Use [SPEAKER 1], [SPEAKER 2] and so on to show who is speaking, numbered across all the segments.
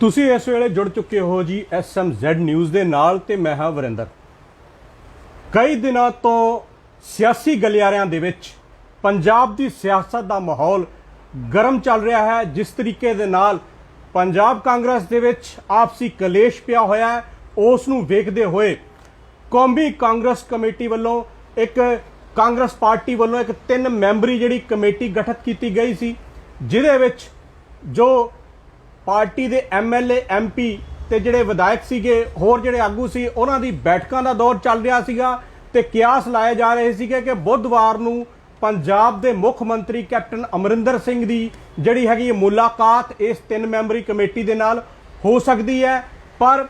[SPEAKER 1] ਤੁਸੀਂ ਇਸ ਵੇਲੇ ਜੁੜ ਚੁੱਕੇ ਹੋ ਜੀ ਐਸਐਮਜ਼ੈਡ ਨਿਊਜ਼ ਦੇ ਨਾਲ ਤੇ ਮੈਂ ਹਾਂ ਵਰਿੰਦਰ। ਕਈ ਦਿਨਾਂ ਤੋਂ ਸਿਆਸੀ ਗਲਿਆਰਿਆਂ ਦੇ ਵਿੱਚ ਪੰਜਾਬ ਦੀ ਸਿਆਸਤ ਦਾ ਮਾਹੌਲ ਗਰਮ ਚੱਲ ਰਿਹਾ ਹੈ। ਜਿਸ ਤਰੀਕੇ ਦੇ ਨਾਲ ਪੰਜਾਬ ਕਾਂਗਰਸ ਦੇ ਵਿੱਚ ਆਪਸੀ ਕਲੇਸ਼ ਪਿਆ ਹੋਇਆ ਹੈ। ਉਸ ਨੂੰ ਵੇਖਦੇ ਹੋਏ ਕੌਮੀ ਕਾਂਗਰਸ ਕਮੇਟੀ ਵੱਲੋਂ ਇੱਕ ਕਾਂਗਰਸ ਪਾਰਟੀ ਵੱਲੋਂ ਇੱਕ ਤਿੰਨ ਮੈਂਬਰੀ ਜਿਹੜੀ ਕਮੇਟੀ ਗਠਿਤ ਕੀਤੀ ਗਈ ਸੀ, ਜਿਹਦੇ ਵਿੱਚ ਜੋ ਪਾਰਟੀ ਦੇ ਐਮਐਲਏ ਐਮਪੀ ਤੇ ਜਿਹੜੇ ਵਿਧਾਇਕ ਸੀਗੇ, ਹੋਰ ਜਿਹੜੇ ਆਗੂ ਸੀ, ਉਹਨਾਂ ਦੀ ਬੈਠਕਾਂ ਦਾ ਦੌਰ ਚੱਲ ਰਿਹਾ ਸੀਗਾ ਤੇ ਕਿਆਸ ਲਾਏ ਜਾ ਰਹੇ ਸੀਗੇ ਕਿ ਬੁੱਧਵਾਰ ਨੂੰ ਪੰਜਾਬ ਦੇ ਮੁੱਖ ਮੰਤਰੀ ਕੈਪਟਨ ਅਮਰਿੰਦਰ ਸਿੰਘ ਦੀ ਜਿਹੜੀ ਹੈਗੀ ਮੁਲਾਕਾਤ ਇਸ ਤਿੰਨ ਮੈਂਬਰੀ ਕਮੇਟੀ ਦੇ ਨਾਲ ਹੋ ਸਕਦੀ ਹੈ। ਪਰ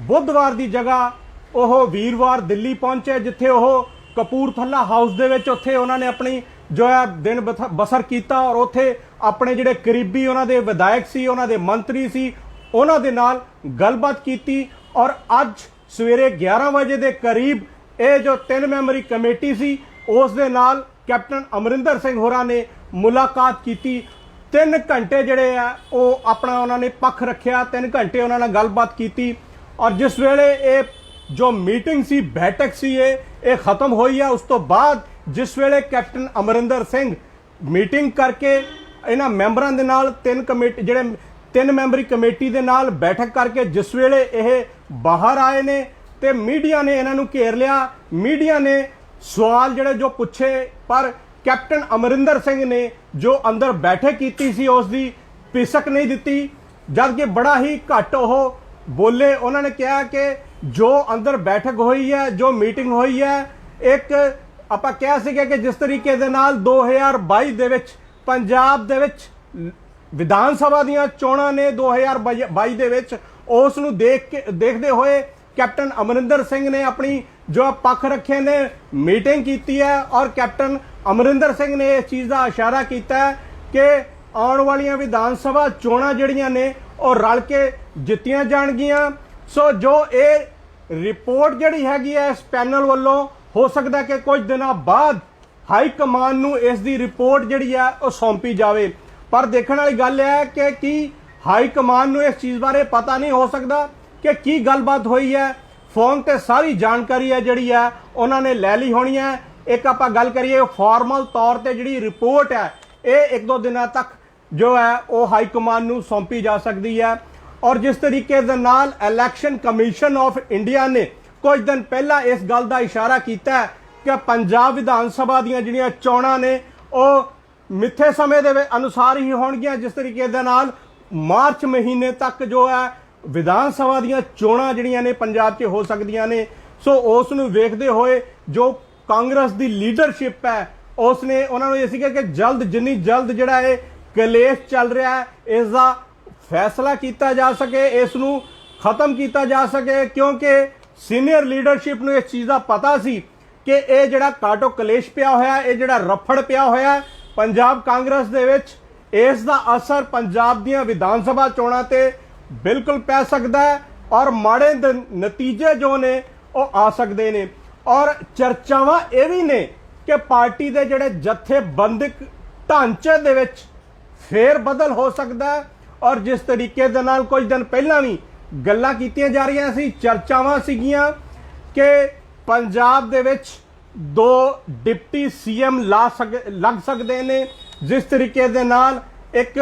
[SPEAKER 1] ਬੁੱਧਵਾਰ ਦੀ ਜਗ੍ਹਾ ਉਹ ਵੀਰਵਾਰ ਦਿੱਲੀ ਪਹੁੰਚੇ, ਜਿੱਥੇ ਉਹ ਕਪੂਰਥਲਾ ਹਾਊਸ ਦੇ ਵਿੱਚ ਉੱਥੇ ਉਹਨਾਂ ਨੇ ਆਪਣੀ ਜੋ ਹੈ ਦਿਨ ਬਸਰ ਕੀਤਾ ਔਰ ਉੱਥੇ ਆਪਣੇ ਜਿਹੜੇ ਕਰੀਬੀ ਉਹਨਾਂ ਦੇ ਵਿਧਾਇਕ ਸੀ, ਉਹਨਾਂ ਦੇ ਮੰਤਰੀ ਸੀ, ਉਹਨਾਂ ਦੇ ਨਾਲ ਗੱਲਬਾਤ ਕੀਤੀ ਔਰ ਅੱਜ ਸਵੇਰੇ 11 ਵਜੇ ਦੇ ਕਰੀਬ ਇਹ ਜੋ ਤਿੰਨ ਮੈਂਬਰੀ ਕਮੇਟੀ ਸੀ, ਉਸ ਦੇ ਨਾਲ ਕੈਪਟਨ ਅਮਰਿੰਦਰ ਸਿੰਘ ਹੋਰਾਂ ਨੇ ਮੁਲਾਕਾਤ ਕੀਤੀ। ਤਿੰਨ ਘੰਟੇ ਜਿਹੜੇ ਆ, ਉਹ ਆਪਣਾ ਉਹਨਾਂ ਨੇ ਪੱਖ ਰੱਖਿਆ, ਤਿੰਨ ਘੰਟੇ ਉਹਨਾਂ ਨਾਲ ਗੱਲਬਾਤ ਕੀਤੀ ਔਰ ਜਿਸ ਵੇਲੇ ਇਹ ਜੋ ਮੀਟਿੰਗ ਸੀ, ਬੈਠਕ ਸੀ ਇਹ ਇਹ ਖਤਮ ਹੋਈ ਹੈ ਉਸ ਤੋਂ ਬਾਅਦ ਜਿਸ ਵੇਲੇ ਕੈਪਟਨ ਅਮਰਿੰਦਰ ਸਿੰਘ ਮੀਟਿੰਗ ਕਰਕੇ ਇਹਨਾਂ ਮੈਂਬਰਾਂ ਦੇ ਨਾਲ ਤਿੰਨ ਕਮੇਟੀ ਜਿਹੜੇ ਤਿੰਨ ਮੈਂਬਰੀ ਕਮੇਟੀ ਦੇ ਨਾਲ ਬੈਠਕ ਕਰਕੇ ਜਿਸ ਵੇਲੇ ਇਹ ਬਾਹਰ ਆਏ ਨੇ ਤੇ ਮੀਡੀਆ ਨੇ ਇਹਨਾਂ ਨੂੰ ਘੇਰ ਲਿਆ, ਮੀਡੀਆ ਨੇ ਸਵਾਲ ਜਿਹੜੇ ਜੋ ਪੁੱਛੇ, ਪਰ ਕੈਪਟਨ ਅਮਰਿੰਦਰ ਸਿੰਘ ਨੇ ਜੋ ਅੰਦਰ ਬੈਠਕ ਕੀਤੀ ਸੀ, ਉਸ ਦੀ ਪਿਸਕ ਨਹੀਂ ਦਿੱਤੀ। ਜਦ ਕਿ ਬੜਾ ਹੀ ਘੱਟ ਉਹ ਬੋਲੇ, ਉਹਨਾਂ ਨੇ ਕਿਹਾ ਕਿ ਜੋ ਅੰਦਰ ਬੈਠਕ ਹੋਈ ਹੈ, ਜੋ ਮੀਟਿੰਗ ਹੋਈ ਹੈ, ਇੱਕ ਆਪਾਂ ਕਿਹਾ ਸੀਗਾ ਕਿ ਜਿਸ ਤਰੀਕੇ ਦੇ ਨਾਲ 2022 ਦੇ ਵਿੱਚ ਪੰਜਾਬ ਦੇ ਵਿੱਚ ਵਿਧਾਨ ਸਭਾ ਦੀਆਂ ਚੋਣਾਂ ਨੇ 2022 ਦੇ ਵਿੱਚ, ਉਸ ਨੂੰ ਦੇਖ ਕੇ ਦੇਖਦੇ ਹੋਏ ਕੈਪਟਨ ਅਮਰਿੰਦਰ ਸਿੰਘ ਨੇ ਆਪਣੀ ਜੋ ਪੱਖ ਰੱਖੇ ਨੇ, ਮੀਟਿੰਗ ਕੀਤੀ ਹੈ ਔਰ ਕੈਪਟਨ ਅਮਰਿੰਦਰ ਸਿੰਘ ਨੇ ਇਸ ਚੀਜ਼ ਦਾ ਇਸ਼ਾਰਾ ਕੀਤਾ ਕਿ ਆਉਣ ਵਾਲੀਆਂ ਵਿਧਾਨ ਸਭਾ ਚੋਣਾਂ ਜਿਹੜੀਆਂ ਨੇ, ਉਹ ਰਲ ਕੇ ਜਿੱਤੀਆਂ ਜਾਣਗੀਆਂ। ਸੋ ਜੋ ਇਹ ਰਿਪੋਰਟ ਜਿਹੜੀ ਹੈਗੀ ਹੈ ਇਸ ਪੈਨਲ ਵੱਲੋਂ ਹੋ ਸਕਦਾ ਕਿ ਕੁਝ ਦਿਨਾਂ ਬਾਅਦ ਹਾਈ ਕਮਾਨ ਨੂੰ ਇਸ ਦੀ ਰਿਪੋਰਟ ਜਿਹੜੀ ਹੈ ਉਹ ਸੌਂਪੀ ਜਾਵੇ। ਪਰ ਦੇਖਣ ਵਾਲੀ ਗੱਲ ਇਹ ਹੈ ਕਿ ਕੀ ਹਾਈ ਕਮਾਨ ਨੂੰ ਇਸ ਚੀਜ਼ ਬਾਰੇ ਪਤਾ ਨਹੀਂ ਹੋ ਸਕਦਾ ਕਿ ਕੀ ਗੱਲਬਾਤ ਹੋਈ ਹੈ। ਫੋਨ ਤੇ ਸਾਰੀ ਜਾਣਕਾਰੀ ਹੈ ਜਿਹੜੀ ਹੈ, ਉਹਨਾਂ ਨੇ ਲੈ ਲਈ ਹੋਣੀ ਹੈ। ਇੱਕ ਆਪਾਂ ਗੱਲ ਕਰੀਏ ਫਾਰਮਲ ਤੌਰ ਤੇ ਜਿਹੜੀ ਰਿਪੋਰਟ ਹੈ, ਇਹ ਇੱਕ ਦੋ ਦਿਨਾਂ ਤੱਕ ਜੋ ਹੈ, ਉਹ ਹਾਈ ਕਮਾਨ ਨੂੰ ਸੌਂਪੀ ਜਾ ਸਕਦੀ ਹੈ। ਔਰ ਜਿਸ ਤਰੀਕੇ ਦੇ ਨਾਲ ਇਲੈਕਸ਼ਨ ਕਮਿਸ਼ਨ ਆਫ ਇੰਡੀਆ ਨੇ ਕੁਝ ਦਿਨ ਪਹਿਲਾਂ ਇਸ ਗੱਲ ਦਾ ਇਸ਼ਾਰਾ ਕੀਤਾ ਕਿ ਪੰਜਾਬ ਵਿਧਾਨ ਸਭਾ ਦੀਆਂ ਜਿਹੜੀਆਂ ਚੋਣਾਂ ਨੇ, ਉਹ ਮਿੱਥੇ ਸਮੇਂ ਦੇ ਅਨੁਸਾਰ ਹੀ ਹੋਣਗੀਆਂ, ਜਿਸ ਤਰੀਕੇ ਦੇ ਨਾਲ ਮਾਰਚ ਮਹੀਨੇ ਤੱਕ ਜੋ ਹੈ, ਵਿਧਾਨ ਸਭਾ ਦੀਆਂ ਚੋਣਾਂ ਜਿਹੜੀਆਂ ਨੇ ਪੰਜਾਬ 'ਚ ਹੋ ਸਕਦੀਆਂ ਨੇ। ਸੋ ਉਸ ਨੂੰ ਵੇਖਦੇ ਹੋਏ ਜੋ ਕਾਂਗਰਸ ਦੀ ਲੀਡਰਸ਼ਿਪ ਹੈ, ਉਸ ਨੇ ਉਹਨਾਂ ਨੂੰ ਇਹ ਸੀਗਾ ਕਿ ਜਲਦ, ਜਿੰਨੀ ਜਲਦ ਜਿਹੜਾ ਇਹ ਕਲੇਸ਼ ਚੱਲ ਰਿਹਾ ਹੈ, ਇਸ ਦਾ ਫੈਸਲਾ ਕੀਤਾ ਜਾ ਸਕੇ, ਇਸ ਨੂੰ ਖਤਮ ਕੀਤਾ ਜਾ ਸਕੇ, ਕਿਉਂਕਿ ਸੀਨੀਅਰ ਲੀਡਰਸ਼ਿਪ ਨੂੰ ਇਸ ਚੀਜ਼ ਦਾ ਪਤਾ ਸੀ ਕਿ ਇਹ ਜਿਹੜਾ ਕਾਟੋ ਕਲੇਸ਼ ਪਿਆ ਹੋਇਆ, ਇਹ ਜਿਹੜਾ ਰਫੜ ਪਿਆ ਹੋਇਆ, ਪੰਜਾਬ ਕਾਂਗਰਸ ਦੇ ਵਿੱਚ, ਇਸ ਦਾ ਅਸਰ ਪੰਜਾਬ ਦੀਆਂ ਵਿਧਾਨ ਸਭਾ ਚੋਣਾਂ ਤੇ ਬਿਲਕੁਲ ਪੈ ਸਕਦਾ ਹੈ ਔਰ ਮਾੜੇ ਦ- ਨਤੀਜੇ ਜੋ ਨੇ, ਉਹ ਆ ਸਕਦੇ ਨੇ। ਔਰ ਚਰਚਾਵਾਂ ਇਹ ਵੀ ਨੇ ਕਿ ਪਾਰਟੀ ਦੇ ਜਿਹੜੇ ਜਥੇਬੰਦਕ ਢਾਂਚੇ ਦੇ ਵਿੱਚ ਫੇਰ ਬਦਲ ਹੋ ਸਕਦਾ ਹੈ ਔਰ ਜਿਸ ਤਰੀਕੇ ਦੇ ਨਾਲ ਕੁਝ ਦਿਨ ਪਹਿਲਾਂ ਵੀ ਗੱਲਾਂ ਕੀਤੀਆਂ ਜਾ ਰਹੀਆਂ ਸੀ, ਚਰਚਾਵਾਂ ਸੀਗੀਆਂ ਕਿ ਪੰਜਾਬ ਦੇ ਵਿੱਚ ਦੋ ਡਿਪਟੀ ਸੀਐਮ ਲਾ ਸਕ, ਲੱਗ ਸਕਦੇ ਨੇ, ਜਿਸ ਤਰੀਕੇ ਦੇ ਨਾਲ ਇੱਕ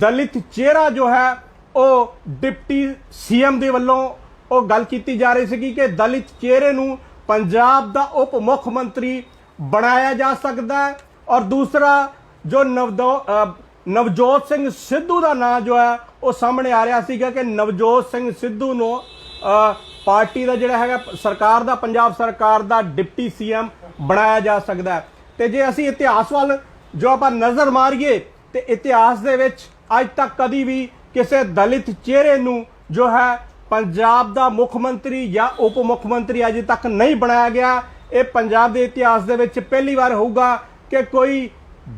[SPEAKER 1] ਦਲਿਤ ਚਿਹਰਾ ਜੋ ਹੈ, ਉਹ ਡਿਪਟੀ ਸੀਐਮ ਦੇ ਵੱਲੋਂ ਉਹ ਗੱਲ ਕੀਤੀ ਜਾ ਰਹੀ ਸੀ ਕਿ ਦਲਿਤ ਚਿਹਰੇ ਨੂੰ ਪੰਜਾਬ ਦਾ ਉਪ ਮੁੱਖ ਮੰਤਰੀ ਬਣਾਇਆ ਜਾ ਸਕਦਾ ਹੈ ਔਰ ਦੂਸਰਾ ਜੋ ਨਵਦੋ ਨਵਜੋਤ ਸਿੰਘ ਸਿੱਧੂ ਦਾ ਨਾਂ ਜੋ ਹੈ ਉਹ ਸਾਹਮਣੇ ਆ ਰਿਹਾ ਸੀਗਾ ਕਿ ਨਵਜੋਤ ਸਿੰਘ ਸਿੱਧੂ ਨੂੰ ਪਾਰਟੀ ਦਾ ਜਿਹੜਾ ਹੈਗਾ, ਸਰਕਾਰ ਦਾ, ਪੰਜਾਬ ਸਰਕਾਰ ਦਾ ਡਿਪਟੀ ਸੀਐਮ ਬਣਾਇਆ ਜਾ ਸਕਦਾ ਹੈ। ਤੇ ਜੇ ਅਸੀਂ ਇਤਿਹਾਸ ਵੱਲ ਜੋ ਆਪਾਂ ਨਜ਼ਰ ਮਾਰੀਏ, ਤੇ ਇਤਿਹਾਸ ਦੇ ਵਿੱਚ ਅੱਜ ਤੱਕ ਕਦੀ ਵੀ ਕਿਸੇ ਦਲਿਤ ਚਿਹਰੇ ਨੂੰ ਜੋ ਹੈ, ਪੰਜਾਬ ਦਾ ਮੁੱਖ ਮੰਤਰੀ ਜਾਂ ਉਪ ਮੁੱਖ ਮੰਤਰੀ ਅਜੇ ਤੱਕ ਨਹੀਂ ਬਣਾਇਆ ਗਿਆ। ਇਹ ਪੰਜਾਬ ਦੇ ਇਤਿਹਾਸ ਦੇ ਵਿੱਚ ਪਹਿਲੀ ਵਾਰ ਹੋਊਗਾ ਕਿ ਕੋਈ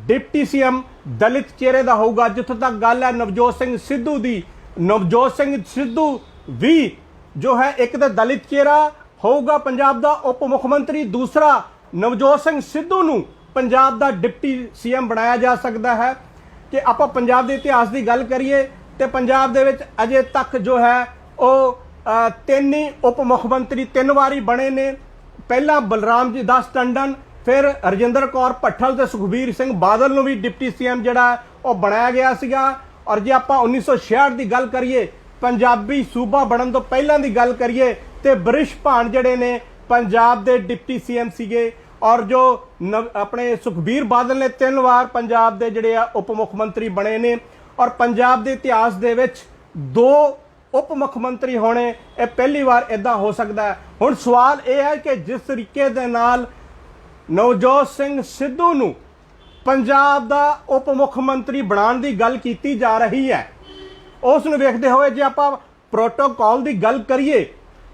[SPEAKER 1] ਡਿਪਟੀ ਸੀਐਮ ਦਲਿਤ ਚਿਹਰੇ ਦਾ ਹੋਊਗਾ। ਜਿੱਥੋਂ ਤੱਕ ਗੱਲ ਹੈ ਨਵਜੋਤ ਸਿੰਘ ਸਿੱਧੂ ਦੀ। ਨਵਜੋਤ ਸਿੰਘ ਸਿੱਧੂ ਵੀ ਜੋ ਹੈ ਇੱਕ ਤਾਂ ਦਲਿਤ ਚਿਹਰਾ ਹੋਊਗਾ ਪੰਜਾਬ ਦਾ ਉਪ ਮੁੱਖ ਮੰਤਰੀ ਦੂਸਰਾ ਨਵਜੋਤ ਸਿੰਘ ਸਿੱਧੂ ਨੂੰ ਪੰਜਾਬ ਦਾ ਡਿਪਟੀ ਸੀਐਮ ਬਣਾਇਆ ਜਾ ਸਕਦਾ ਹੈ। ਕਿ ਆਪਾਂ ਪੰਜਾਬ ਦੇ ਇਤਿਹਾਸ ਦੀ ਗੱਲ ਕਰੀਏ ਤੇ ਪੰਜਾਬ ਦੇ ਵਿੱਚ ਅਜੇ ਤੱਕ ਜੋ ਹੈ ਉਹ ਤਿੰਨ ਹੀ ਉਪ ਮੁੱਖ ਮੰਤਰੀ ਤਿੰਨ ਵਾਰੀ ਬਣੇ ਨੇ। ਪਹਿਲਾਂ ਬਲਰਾਮ ਜੀ ਦਾਸ ਟੰਡਨ ਫਿਰ ਰਜਿੰਦਰ ਕੌਰ ਭੱਠਲ ਤੇ ਸੁਖਬੀਰ ਸਿੰਘ ਬਾਦਲ ਨੂੰ ਵੀ ਡਿਪਟੀ ਸੀਐਮ ਜਿਹੜਾ ਉਹ ਬਣਾਇਆ ਗਿਆ ਸੀਗਾ। ਔਰ ਜੇ ਆਪਾਂ 1966 ਦੀ ਗੱਲ ਕਰੀਏ, ਪੰਜਾਬੀ ਸੂਬਾ ਬਣਨ ਤੋਂ ਪਹਿਲਾਂ ਦੀ ਗੱਲ ਕਰੀਏ, ਤੇ ਬ੍ਰਿਸ਼ ਭਾਨ ਜਿਹੜੇ ਨੇ, ਪੰਜਾਬ ਦੇ ਡਿਪਟੀ ਸੀਐਮ ਸੀਗੇ। ਔਰ ਜੋ ਨਵ- ਆਪਣੇ ਸੁਖਬੀਰ ਬਾਦਲ ਨੇ ਤਿੰਨ ਵਾਰ ਪੰਜਾਬ ਦੇ ਜਿਹੜੇ ਆ ਉਪ ਮੁੱਖ ਮੰਤਰੀ ਬਣੇ ਨੇ। ਔਰ ਪੰਜਾਬ ਦੇ ਇਤਿਹਾਸ ਦੇ ਵਿੱਚ ਦੋ ਉਪ ਮੁੱਖ ਮੰਤਰੀ ਹੋਣੇ, ਇਹ ਪਹਿਲੀ ਵਾਰ ਇਦਾਂ ਹੋ ਸਕਦਾ ਹੁਣ ਸਵਾਲ ਇਹ ਹੈ ਕਿ ਜਿਸ ਤਰੀਕੇ ਦੇ ਨਾਲ ਨਵਜੋਤ ਸਿੰਘ ਸਿੱਧੂ ਨੂੰ ਪੰਜਾਬ ਦਾ ਉਪ ਮੁੱਖ ਮੰਤਰੀ ਬਣਾਉਣ ਦੀ ਗੱਲ ਕੀਤੀ ਜਾ ਰਹੀ ਹੈ। ਉਸ ਨੂੰ ਵੇਖਦੇ ਹੋਏ ਜੇ ਆਪਾਂ ਪ੍ਰੋਟੋਕਾਲ ਦੀ ਗੱਲ ਕਰੀਏ,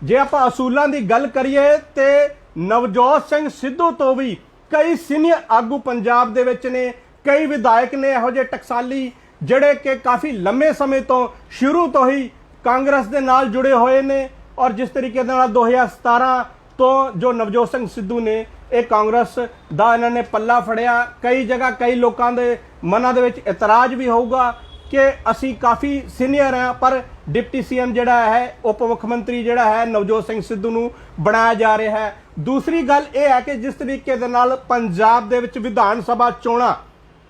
[SPEAKER 1] ਜੇ ਆਪਾਂ ਅਸੂਲਾਂ ਦੀ ਗੱਲ ਕਰੀਏ ਤੇ ਨਵਜੋਤ ਸਿੰਘ ਸਿੱਧੂ ਤੋਂ ਵੀ ਕਈ ਸੀਨੀਅਰ ਆਗੂ ਪੰਜਾਬ ਦੇ ਵਿੱਚ ਨੇ, ਕਈ ਵਿਧਾਇਕ ਨੇ ਇਹੋ ਜਿਹੇ ਟਕਸਾਲੀ ਜਿਹੜੇ ਕਿ ਕਾਫੀ ਲੰਮੇ ਸਮੇਂ ਤੋਂ ਸ਼ੁਰੂ ਤੋਂ ਹੀ ਕਾਂਗਰਸ ਦੇ ਨਾਲ ਜੁੜੇ ਹੋਏ ਨੇ ਔਰ ਜਿਸ ਤਰੀਕੇ ਦੇ ਨਾਲ 2017 ਤੋਂ ਜੋ ਨਵਜੋਤ ਸਿੰਘ ਸਿੱਧੂ ਨੇ ਇਹ ਕਾਂਗਰਸ ਦਾ ਇਹਨਾਂ ਨੇ ਪੱਲਾ ਫੜਿਆ। ਕਈ ਜਗ੍ਹਾ ਕਈ ਲੋਕਾਂ ਦੇ ਮਨਾਂ ਦੇ ਵਿੱਚ ਇਤਰਾਜ਼ ਵੀ ਹੋਊਗਾ ਕਿ ਅਸੀਂ ਕਾਫੀ ਸੀਨੀਅਰ ਹਾਂ, ਪਰ ਡਿਪਟੀ ਸੀਐਮ ਜਿਹੜਾ ਹੈ, ਉਪ ਮੁੱਖ ਮੰਤਰੀ ਜਿਹੜਾ ਹੈ, ਨਵਜੋਤ ਸਿੰਘ ਸਿੱਧੂ ਨੂੰ ਬਣਾਇਆ ਜਾ ਰਿਹਾ ਹੈ। ਦੂਸਰੀ ਗੱਲ ਇਹ ਹੈ ਕਿ ਜਿਸ ਤਰੀਕੇ ਦੇ ਨਾਲ ਪੰਜਾਬ ਦੇ ਵਿੱਚ ਵਿਧਾਨ ਸਭਾ ਚੋਣਾਂ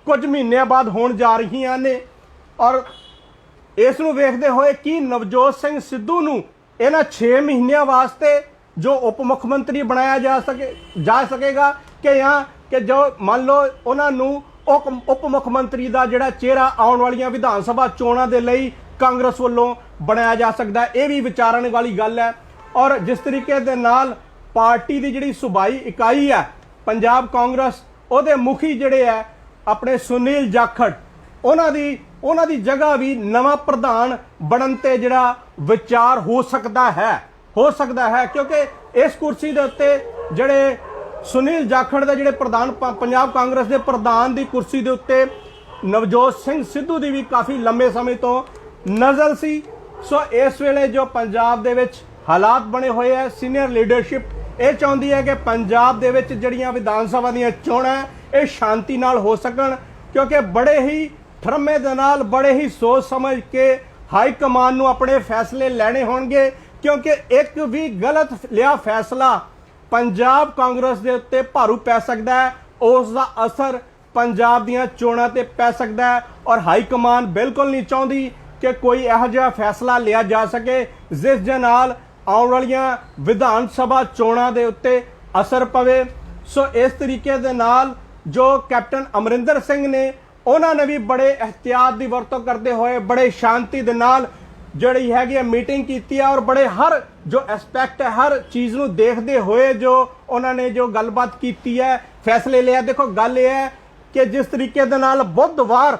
[SPEAKER 1] ਕੁਝ ਮਹੀਨਿਆਂ ਬਾਅਦ ਹੋਣ ਜਾ ਰਹੀਆਂ ਨੇ ਔਰ ਇਸ ਨੂੰ ਵੇਖਦੇ ਹੋਏ ਕਿ ਨਵਜੋਤ ਸਿੰਘ ਸਿੱਧੂ ਨੂੰ ਇਹਨਾਂ 6 ਮਹੀਨਿਆਂ ਵਾਸਤੇ ਜੋ ਉਪ ਮੁੱਖ ਮੰਤਰੀ ਬਣਾਇਆ ਜਾ ਸਕੇ, ਜਾ ਸਕੇਗਾ ਕਿ ਹਾਂ ਕਿ ਜੋ ਮੰਨ ਲਓ ਉਹਨਾਂ ਨੂੰ ਉਪ ਉਪ ਮੁੱਖ ਮੰਤਰੀ ਦਾ ਜਿਹੜਾ ਚਿਹਰਾ ਆਉਣ ਵਾਲੀਆਂ ਵਿਧਾਨ ਸਭਾ ਚੋਣਾਂ ਦੇ ਲਈ ਕਾਂਗਰਸ ਵੱਲੋਂ ਬਣਾਇਆ ਜਾ ਸਕਦਾ ਇਹ ਵੀ ਵਿਚਾਰਨ ਵਾਲੀ ਗੱਲ ਹੈ। ਔਰ ਜਿਸ ਤਰੀਕੇ ਦੇ ਨਾਲ ਪਾਰਟੀ ਦੀ ਜਿਹੜੀ ਸੁਬਾਈ ਇਕਾਈ ਹੈ, ਪੰਜਾਬ ਕਾਂਗਰਸ, ਉਹਦੇ ਮੁਖੀ ਜਿਹੜੇ ਹੈ, ਆਪਣੇ ਸੁਨੀਲ ਜਾਖੜ, ਉਹਨਾਂ ਦੀ ਉਹਨਾਂ ਦੀ ਜਗ੍ਹਾ ਵੀ ਨਵਾਂ ਪ੍ਰਧਾਨ ਬਣਨ ਤੇ ਜਿਹੜਾ ਵਿਚਾਰ ਹੋ ਸਕਦਾ ਹੈ। ਹੋ ਸਕਦਾ ਹੈ, ਕਿਉਂਕਿ ਇਸ ਕੁਰਸੀ ਦੇ ਉੱਤੇ ਜਿਹੜੇ ਸੁਨੀਲ ਜਾਖੜ ਦੇ ਜਿਹੜੇ ਪ੍ਰਧਾਨ ਪੰਜਾਬ ਕਾਂਗਰਸ ਦੇ ਪ੍ਰਧਾਨ ਦੀ ਕੁਰਸੀ ਦੇ ਉੱਤੇ ਨਵਜੋਤ ਸਿੰਘ ਸਿੱਧੂ ਦੀ ਵੀ ਕਾਫੀ ਲੰਬੇ ਸਮੇਂ ਤੋਂ ਨਜ਼ਰ ਸੀ। ਸੋ ਇਸ ਵੇਲੇ ਜੋ ਪੰਜਾਬ ਦੇ ਵਿੱਚ ਹਾਲਾਤ ਬਣੇ ਹੋਏ ਹੈ, ਸੀਨੀਅਰ ਲੀਡਰਸ਼ਿਪ ਇਹ ਚਾਹੁੰਦੀ ਹੈ ਕਿ ਪੰਜਾਬ ਦੇ ਵਿੱਚ ਜਿਹੜੀਆਂ ਵਿਧਾਨ ਸਭਾ ਦੀਆਂ ਚੋਣਾਂ ਇਹ ਸ਼ਾਂਤੀ ਨਾਲ ਹੋ ਸਕਣ, ਕਿਉਂਕਿ ਬੜੇ ਹੀ ਠਰਮੇ ਦੇ ਨਾਲ, ਬੜੇ ਹੀ ਸੋਚ ਸਮਝ ਕੇ ਹਾਈ ਕਮਾਨ ਨੂੰ ਆਪਣੇ ਫੈਸਲੇ ਲੈਣੇ ਹੋਣਗੇ। ਕਿਉਂਕਿ ਇੱਕ ਵੀ ਗਲਤ ਲਿਆ ਫੈਸਲਾ ਪੰਜਾਬ ਕਾਂਗਰਸ ਦੇ ਉੱਤੇ ਭਾਰੂ ਪੈ ਸਕਦਾ ਹੈ, ਉਸ ਦਾ ਅਸਰ ਪੰਜਾਬ ਦੀਆਂ ਚੋਣਾਂ ਤੇ ਪੈ ਸਕਦਾ ਹੈ ਔਰ ਹਾਈ ਕਮਾਨ ਬਿਲਕੁਲ ਨਹੀਂ ਚਾਹੁੰਦੀ ਕਿ ਕੋਈ ਇਹੋ ਜਿਹਾ ਫੈਸਲਾ ਲਿਆ ਜਾ ਸਕੇ, ਜਿਸ ਦੇ ਨਾਲ ਆਉਣ ਵਾਲੀਆਂ ਵਿਧਾਨ ਸਭਾ ਚੋਣਾਂ ਦੇ ਉੱਤੇ ਅਸਰ ਪਵੇ। ਸੋ ਇਸ ਤਰੀਕੇ ਦੇ ਨਾਲ ਜੋ ਕੈਪਟਨ ਅਮਰਿੰਦਰ ਸਿੰਘ ਨੇ, ਉਹਨਾਂ ਨੇ ਵੀ ਬੜੇ ਇhtiyat ਦੀ ਵਰਤੋਂ ਕਰਦੇ ਹੋਏ, ਬੜੇ ਸ਼ਾਂਤੀ ਦੇ ਨਾਲ ਜਿਹੜੀ ਹੈਗੀ ਹੈ ਮੀਟਿੰਗ ਕੀਤੀ ਹੈ ਔਰ ਬੜੇ ਹਰ ਜੋ ਐਸਪੈਕਟ ਹੈ, ਹਰ ਚੀਜ਼ ਨੂੰ ਦੇਖਦੇ ਹੋਏ ਜੋ ਉਹਨਾਂ ਨੇ ਜੋ ਗੱਲਬਾਤ ਕੀਤੀ ਹੈ, ਫੈਸਲੇ ਲਿਆ ਦੇਖੋ, ਗੱਲ ਇਹ ਹੈ ਕਿ ਜਿਸ ਤਰੀਕੇ ਦੇ ਨਾਲ ਬੁੱਧਵਾਰ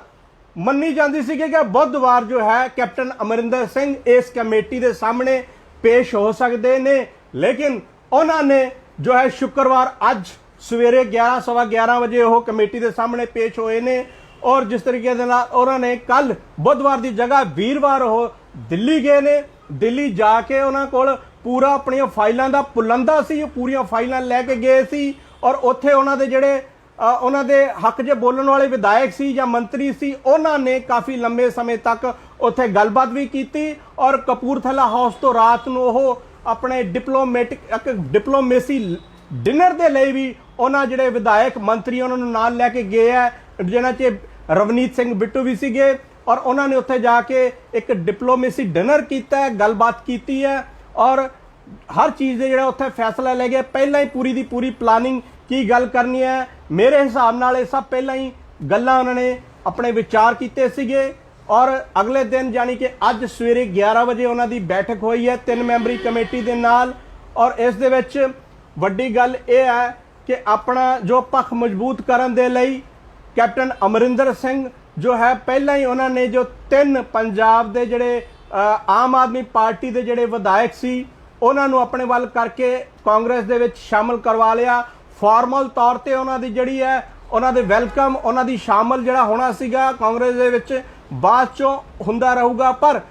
[SPEAKER 1] ਮੰਨੀ ਜਾਂਦੀ ਸੀ ਕਿ ਬੁੱਧਵਾਰ ਜੋ ਹੈ, ਕੈਪਟਨ ਅਮਰਿੰਦਰ ਸਿੰਘ ਇਸ ਕਮੇਟੀ ਦੇ ਸਾਹਮਣੇ ਪੇਸ਼ ਹੋ ਸਕਦੇ ਨੇ। ਲੇਕਿਨ ਉਹਨਾਂ ਨੇ ਜੋ ਹੈ, ਸ਼ੁੱਕਰਵਾਰ ਅੱਜ ਸਵੇਰੇ 11 ਸਵਾ 11 ਵਜੇ ਉਹ ਕਮੇਟੀ ਦੇ ਸਾਹਮਣੇ ਪੇਸ਼ ਹੋਏ ਨੇ। ਔਰ ਜਿਸ ਤਰੀਕੇ ਦੇ ਨਾਲ ਉਹਨਾਂ ਨੇ ਕੱਲ ਬੁੱਧਵਾਰ ਦੀ ਜਗ੍ਹਾ ਵੀਰਵਾਰ ਉਹ ਦਿੱਲੀ ਗਏ ਨੇ, ਦਿੱਲੀ ਜਾ ਕੇ ਉਹਨਾਂ ਕੋਲ ਪੂਰਾ ਆਪਣੀਆਂ ਫਾਈਲਾਂ ਦਾ ਪੁਲੰਦਾ ਸੀ, ਉਹ ਪੂਰੀਆਂ ਫਾਈਲਾਂ ਲੈ ਕੇ ਗਏ ਸੀ ਔਰ ਉੱਥੇ ਉਹਨਾਂ ਦੇ ਜਿਹੜੇ ਉਹਨਾਂ ਦੇ ਹੱਕ 'ਚ ਬੋਲਣ ਵਾਲੇ ਵਿਧਾਇਕ ਸੀ ਜਾਂ ਮੰਤਰੀ ਸੀ, ਉਹਨਾਂ ਨੇ ਕਾਫੀ ਲੰਬੇ ਸਮੇਂ ਤੱਕ ਉੱਥੇ ਗੱਲਬਾਤ ਵੀ ਕੀਤੀ ਔਰ ਕਪੂਰਥਲਾ ਹਾਊਸ ਤੋਂ ਰਾਤ ਨੂੰ ਉਹ ਆਪਣੇ ਡਿਪਲੋਮੈਟਿਕ ਡਿਪਲੋਮੇਸੀ ਡਿਨਰ ਦੇ ਲਈ ਵੀ ਉਹਨਾਂ ਜਿਹੜੇ ਵਿਧਾਇਕ ਮੰਤਰੀ ਉਹਨਾਂ ਨੂੰ ਨਾਲ ਲੈ ਕੇ ਗਏ ਆ, ਜਿਹਨਾਂ 'ਚ ਰਵਨੀਤ ਸਿੰਘ ਬਿੱਟੂ ਵੀ ਸੀਗੇ ਔਰ ਉਹਨਾਂ ਨੇ ਉੱਥੇ ਜਾ ਕੇ ਇੱਕ ਡਿਪਲੋਮੇਸੀ ਡਿਨਰ ਕੀਤਾ ਹੈ, ਗੱਲਬਾਤ ਕੀਤੀ ਹੈ ਔਰ ਹਰ ਚੀਜ਼ ਦੇ ਜਿਹੜਾ ਉੱਥੇ ਫੈਸਲਾ ਲੈ ਗਿਆ। ਪਹਿਲਾਂ ਹੀ ਪੂਰੀ ਦੀ ਪੂਰੀ ਪਲਾਨਿੰਗ ਕੀ ਗੱਲ ਕਰਨੀ ਹੈ, ਮੇਰੇ ਹਿਸਾਬ ਨਾਲ ਇਹ ਸਭ ਪਹਿਲਾਂ ਹੀ ਗੱਲਾਂ ਉਹਨਾਂ ਨੇ ਆਪਣੇ ਵਿਚਾਰ ਕੀਤੇ ਸੀਗੇ ਔਰ ਅਗਲੇ ਦਿਨ ਯਾਨੀ ਕਿ ਅੱਜ ਸਵੇਰੇ 11 ਵਜੇ ਉਹਨਾਂ ਦੀ ਬੈਠਕ ਹੋਈ ਹੈ ਤਿੰਨ ਮੈਂਬਰੀ ਕਮੇਟੀ ਦੇ ਨਾਲ ਔਰ ਇਸ ਦੇ ਵਿੱਚ ਵੱਡੀ ਗੱਲ ਇਹ ਹੈ ਕਿ ਆਪਣਾ ਜੋ ਪੱਖ ਮਜ਼ਬੂਤ ਕਰਨ ਦੇ ਲਈ ਕੈਪਟਨ ਅਮਰਿੰਦਰ ਸਿੰਘ ਜੋ ਹੈ, ਪਹਿਲਾਂ ਹੀ ਉਹਨਾਂ ਨੇ ਜੋ ਤਿੰਨ ਪੰਜਾਬ ਦੇ ਜਿਹੜੇ ਆਮ ਆਦਮੀ ਪਾਰਟੀ ਦੇ ਜਿਹੜੇ ਵਿਧਾਇਕ ਸੀ, ਉਹਨਾਂ ਨੂੰ ਆਪਣੇ ਵੱਲ ਕਰਕੇ ਕਾਂਗਰਸ ਦੇ ਵਿੱਚ ਸ਼ਾਮਲ ਕਰਵਾ ਲਿਆ। ਫਾਰਮਲ ਤੌਰ ਤੇ ਉਹਨਾਂ ਦੀ ਜਿਹੜੀ ਹੈ, ਉਹਨਾਂ ਦੇ ਵੈਲਕਮ ਉਹਨਾਂ ਦੀ ਸ਼ਾਮਲ ਜਿਹੜਾ ਹੋਣਾ ਸੀਗਾ ਕਾਂਗਰਸ ਦੇ ਵਿੱਚ, ਬਾਅਦ ਚੋਂ ਹੁੰਦਾ ਰਹੂਗਾ। ਪਰ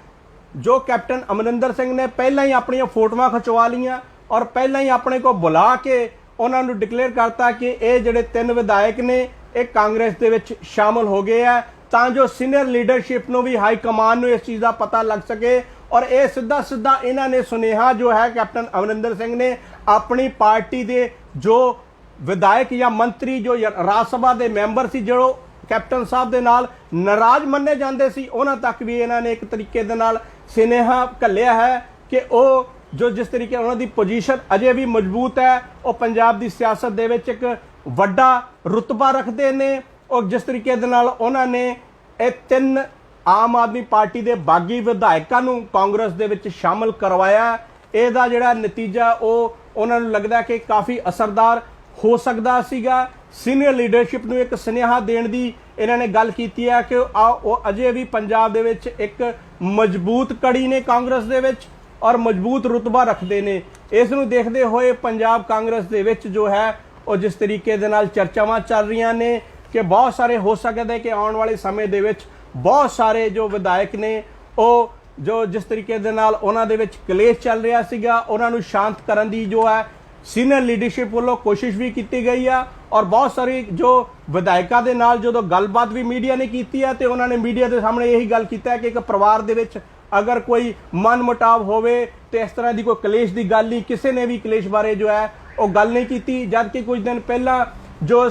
[SPEAKER 1] ਜੋ ਕੈਪਟਨ ਅਮਰਿੰਦਰ ਸਿੰਘ ਨੇ ਪਹਿਲਾਂ ਹੀ ਆਪਣੀਆਂ ਫੋਟੋਆਂ ਖਿਚਵਾ ਲੀਆਂ ਔਰ ਪਹਿਲਾਂ ਹੀ ਆਪਣੇ ਕੋ ਬੁਲਾ ਕੇ ਉਹਨਾਂ ਨੂੰ ਡਿਕਲੇਅਰ ਕਰਤਾ ਕਿ ਇਹ ਜਿਹੜੇ ਤਿੰਨ ਵਿਧਾਇਕ ਨੇ ਇਹ ਕਾਂਗਰਸ ਦੇ ਵਿੱਚ ਸ਼ਾਮਲ ਹੋ ਗਏ ਆ। ਤਾਂ ਜੋ ਸੀਨੀਅਰ ਲੀਡਰਸ਼ਿਪ ਨੂੰ ਵੀ ਹਾਈ ਕਮਾਂਡ ਨੂੰ ਇਸ ਚੀਜ਼ ਦਾ ਪਤਾ ਲੱਗ ਸਕੇ ਔਰ ਇਹ ਸਿੱਧਾ ਸਿੱਧਾ ਇਹਨਾਂ ਨੇ ਸੁਨੇਹਾ ਜੋ ਹੈ ਕੈਪਟਨ ਅਮਰਿੰਦਰ ਸਿੰਘ ਨੇ ਆਪਣੀ ਪਾਰਟੀ ਦੇ ਜੋ ਵਿਧਾਇਕ ਜਾਂ ਮੰਤਰੀ, ਜੋ ਰਾਜ ਸਭਾ ਦੇ ਮੈਂਬਰ ਸੀ, ਜੋ ਕੈਪਟਨ ਸਾਹਿਬ ਦੇ ਨਾਲ ਨਾਰਾਜ਼ ਮੰਨੇ ਜਾਂਦੇ ਸੀ, ਉਹਨਾਂ ਤੱਕ ਵੀ ਇਹਨਾਂ ਨੇ ਇੱਕ ਤਰੀਕੇ ਦੇ ਨਾਲ ਸੁਨੇਹਾ ਘੱਲਿਆ ਹੈ ਕਿ ਉਹ ਜੋ ਜਿਸ ਤਰੀਕੇ ਉਹਨਾਂ ਦੀ ਪੋਜੀਸ਼ਨ ਅਜੇ ਵੀ ਮਜ਼ਬੂਤ ਹੈ, ਉਹ ਪੰਜਾਬ ਦੀ ਸਿਆਸਤ ਦੇ ਵਿੱਚ ਇੱਕ ਵੱਡਾ ਰੁਤਬਾ ਰੱਖਦੇ ਨੇ ਔਰ ਜਿਸ ਤਰੀਕੇ ਦੇ ਨਾਲ ਉਹਨਾਂ ਨੇ ਇਹ ਤਿੰਨ ਆਮ ਆਦਮੀ ਪਾਰਟੀ ਦੇ ਬਾਗੀ ਵਿਧਾਇਕਾਂ ਨੂੰ ਕਾਂਗਰਸ ਦੇ ਵਿੱਚ ਸ਼ਾਮਲ ਕਰਵਾਇਆ। ਇਹਦਾ ਜਿਹੜਾ ਨਤੀਜਾ ਉਹ ਉਹਨਾਂ ਨੂੰ ਲੱਗਦਾ ਕਿ ਕਾਫੀ ਅਸਰਦਾਰ ਹੋ ਸਕਦਾ ਸੀਗਾ। ਸੀਨੀਅਰ ਲੀਡਰਸ਼ਿਪ ਨੂੰ ਇੱਕ ਸੁਨੇਹਾ ਦੇਣ ਦੀ ਇਹਨਾਂ ਨੇ ਗੱਲ ਕੀਤੀ ਹੈ ਕਿ ਆ- ਉਹ ਅਜੇ ਵੀ ਪੰਜਾਬ ਦੇ ਵਿੱਚ ਇੱਕ ਮਜ਼ਬੂਤ ਕੜੀ ਨੇ ਕਾਂਗਰਸ ਦੇ ਵਿੱਚ ਔਰ ਮਜ਼ਬੂਤ ਰੁਤਬਾ ਰੱਖਦੇ ਨੇ। ਇਸ ਨੂੰ ਦੇਖਦੇ ਹੋਏ ਪੰਜਾਬ ਕਾਂਗਰਸ ਦੇ ਵਿੱਚ ਜੋ ਹੈ ਉਹ ਜਿਸ ਤਰੀਕੇ ਦੇ ਨਾਲ ਚਰਚਾਵਾਂ ਚੱਲ ਰਹੀਆਂ ਨੇ ਕਿ ਬਹੁਤ ਸਾਰੇ ਹੋ ਸਕਦਾ ਹੈ ਕਿ ਆਉਣ ਵਾਲੇ ਸਮੇਂ ਦੇ ਵਿੱਚ ਬਹੁਤ ਸਾਰੇ ਜੋ ਵਿਧਾਇਕ ਨੇ, ਉਹ ਜੋ ਜਿਸ ਤਰੀਕੇ ਦੇ ਨਾਲ ਉਹਨਾਂ ਦੇ ਵਿੱਚ ਕਲੇਸ਼ ਚੱਲ ਰਿਹਾ ਸੀਗਾ, ਉਹਨਾਂ ਨੂੰ ਸ਼ਾਂਤ ਕਰਨ ਦੀ ਜੋ ਹੈ ਸੀਨੀਅਰ ਲੀਡਰਸ਼ਿਪ ਵੱਲੋਂ ਕੋਸ਼ਿਸ਼ ਵੀ ਕੀਤੀ ਗਈ ਆ ਔਰ ਬਹੁਤ ਸਾਰੀ ਜੋ ਵਿਧਾਇਕਾਂ ਦੇ ਨਾਲ ਜਦੋਂ ਗੱਲਬਾਤ ਵੀ ਮੀਡੀਆ ਨੇ ਕੀਤੀ ਹੈ ਤੇ ਉਹਨਾਂ ਨੇ ਮੀਡੀਆ ਦੇ ਸਾਹਮਣੇ ਇਹੀ ਗੱਲ ਕੀਤਾ ਕਿ ਇੱਕ ਪਰਿਵਾਰ ਦੇ ਵਿੱਚ ਅਗਰ ਕੋਈ ਮਨਮੁਟਾਵ ਹੋਵੇ ਤੇ ਇਸ ਤਰ੍ਹਾਂ ਦੀ ਕੋਈ ਕਲੇਸ਼ ਦੀ ਗੱਲ ਨਹੀਂ, ਕਿਸੇ ਨੇ ਵੀ ਕਲੇਸ਼ ਬਾਰੇ ਜੋ ਹੈ ਉਹ ਗੱਲ ਨਹੀਂ ਕੀਤੀ, ਜਦ ਕਿ ਕੁਝ ਦਿਨ ਪਹਿਲਾਂ ਜੋ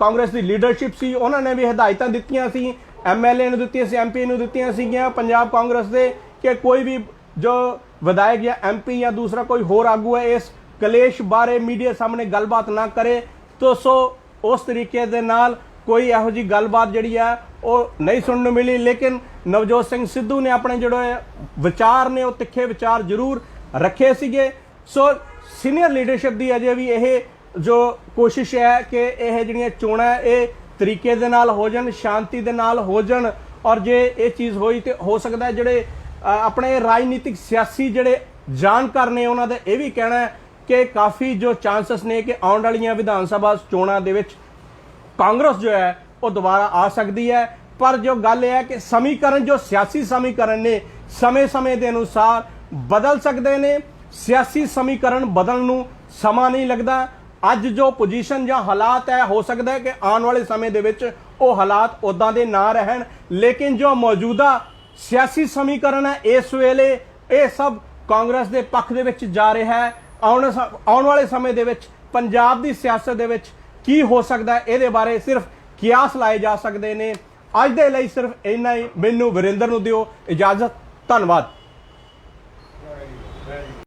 [SPEAKER 1] ਕਾਂਗਰਸ ਦੀ ਲੀਡਰਸ਼ਿਪ ਸੀ, ਉਹਨਾਂ ਨੇ ਵੀ ਹਦਾਇਤਾਂ ਦਿੱਤੀਆਂ ਸੀ ਐਮਐਲਏ ਨੂੰ ਦਿੱਤੀਆਂ ਸੀ ਐਮਪੀ ਨੂੰ ਦਿੱਤੀਆਂ ਸੀਗੀਆਂ, ਪੰਜਾਬ ਕਾਂਗਰਸ ਦੇ ਕਿ ਕੋਈ ਵੀ ਜੋ ਵਿਧਾਇਕ ਜਾਂ ਐਮਪੀ ਜਾਂ ਦੂਸਰਾ ਕੋਈ ਹੋਰ ਆਗੂ ਹੈ, ਇਸ ਕਲੇਸ਼ ਬਾਰੇ ਮੀਡੀਆ ਸਾਹਮਣੇ ਗੱਲਬਾਤ ਨਾ ਕਰੇ, ਤੋ ਸੋ ਉਸ ਤਰੀਕੇ ਦੇ ਨਾਲ ਕੋਈ ਇਹੋ ਜੀ ਗੱਲਬਾਤ ਜਿਹੜੀ ਆ, ਉਹ ਨਹੀਂ ਸੁਣਨ ਨੂੰ ਮਿਲੀ, ਲੇਕਿਨ ਨਵਜੋਤ ਸਿੰਘ ਸਿੱਧੂ ਨੇ ਆਪਣੇ ਜਿਹੜੇ ਵਿਚਾਰ ਨੇ, ਉਹ ਤਿੱਖੇ ਵਿਚਾਰ ਜ਼ਰੂਰ ਰੱਖੇ ਸੀਗੇ। ਸੋ ਸੀਨੀਅਰ ਲੀਡਰਸ਼ਿਪ ਦੀ ਅਜੇ ਵੀ ਇਹ ਜੋ ਕੋਸ਼ਿਸ਼ ਹੈ ਕਿ ਇਹ ਜਿਹੜੀਆਂ ਚੋਣਾਂ ਇਹ ਤਰੀਕੇ ਦੇ ਨਾਲ ਹੋ ਜਾਣ, ਸ਼ਾਂਤੀ ਦੇ ਨਾਲ ਹੋ ਜਾਣ ਔਰ ਜੇ ਇਹ ਚੀਜ਼ ਹੋਈ ਤੇ ਹੋ ਸਕਦਾ ਜਿਹੜੇ ਆਪਣੇ ਰਾਜਨੀਤਿਕ ਸਿਆਸੀ ਜਿਹੜੇ ਜਾਣਕਾਰ ਨੇ ਉਹਨਾਂ ਦਾ ਇਹ ਵੀ ਕਹਿਣਾ ਹੈ ਕਿ ਕਾਫੀ ਜੋ ਚਾਂਸਸ ਨੇ ਕਿ ਆਉਣ ਵਾਲੀਆਂ ਵਿਧਾਨ ਸਭਾ ਚੋਣਾਂ ਦੇ ਵਿੱਚ ਕਾਂਗਰਸ ਜੋ ਹੈ, ਉਹ ਦੁਬਾਰਾ ਆ ਸਕਦੀ ਹੈ। ਪਰ ਜੋ ਗੱਲ ਇਹ ਹੈ ਕਿ ਸਮੀਕਰਨ ਜੋ ਸਿਆਸੀ ਸਮੀਕਰਨ ਨੇ, ਸਮੇਂ-ਸਮੇਂ ਦੇ ਅਨੁਸਾਰ ਬਦਲ ਸਕਦੇ ਨੇ। ਸਿਆਸੀ ਸਮੀਕਰਨ ਬਦਲਣ ਨੂੰ ਸਮਾਂ ਨਹੀਂ ਲੱਗਦਾ। ਅੱਜ ਜੋ ਪੋਜੀਸ਼ਨ ਜਾਂ ਹਾਲਾਤ ਹੈ ਹੋ ਸਕਦਾ ਹੈ ਕਿ ਆਉਣ ਵਾਲੇ ਸਮੇਂ ਦੇ ਵਿੱਚ ਉਹ ਹਾਲਾਤ ਉਦਾਂ ਦੇ ਨਾ ਰਹਿਣ, ਲੇਕਿਨ ਜੋ ਮੌਜੂਦਾ ਸਿਆਸੀ ਸਮੀਕਰਨ ਹੈ, ਇਸ ਵੇਲੇ ਇਹ ਸਭ ਕਾਂਗਰਸ ਦੇ ਪੱਖ ਦੇ ਵਿੱਚ ਜਾ ਰਿਹਾ ਹੈ। ਆਉਣ ਸ- ਆਉਣ ਵਾਲੇ ਸਮੇਂ ਦੇ ਵਿੱਚ ਪੰਜਾਬ ਦੀ ਸਿਆਸਤ ਦੇ ਵਿੱਚ ਕੀ ਹੋ ਸਕਦਾ ਹੈ, ਇਹਦੇ ਬਾਰੇ ਸਿਰਫ ਕਿਆਸ ਲਾਏ ਜਾ ਸਕਦੇ ਨੇ। ਅੱਜ ਦੇ ਲਈ ਸਿਰਫ ਇੰਨਾ ਹੀ। ਮੈਨੂੰ ਵਰਿੰਦਰ ਨੂੰ ਦਿਓ ਇਜਾਜ਼ਤ। ਧੰਨਵਾਦ।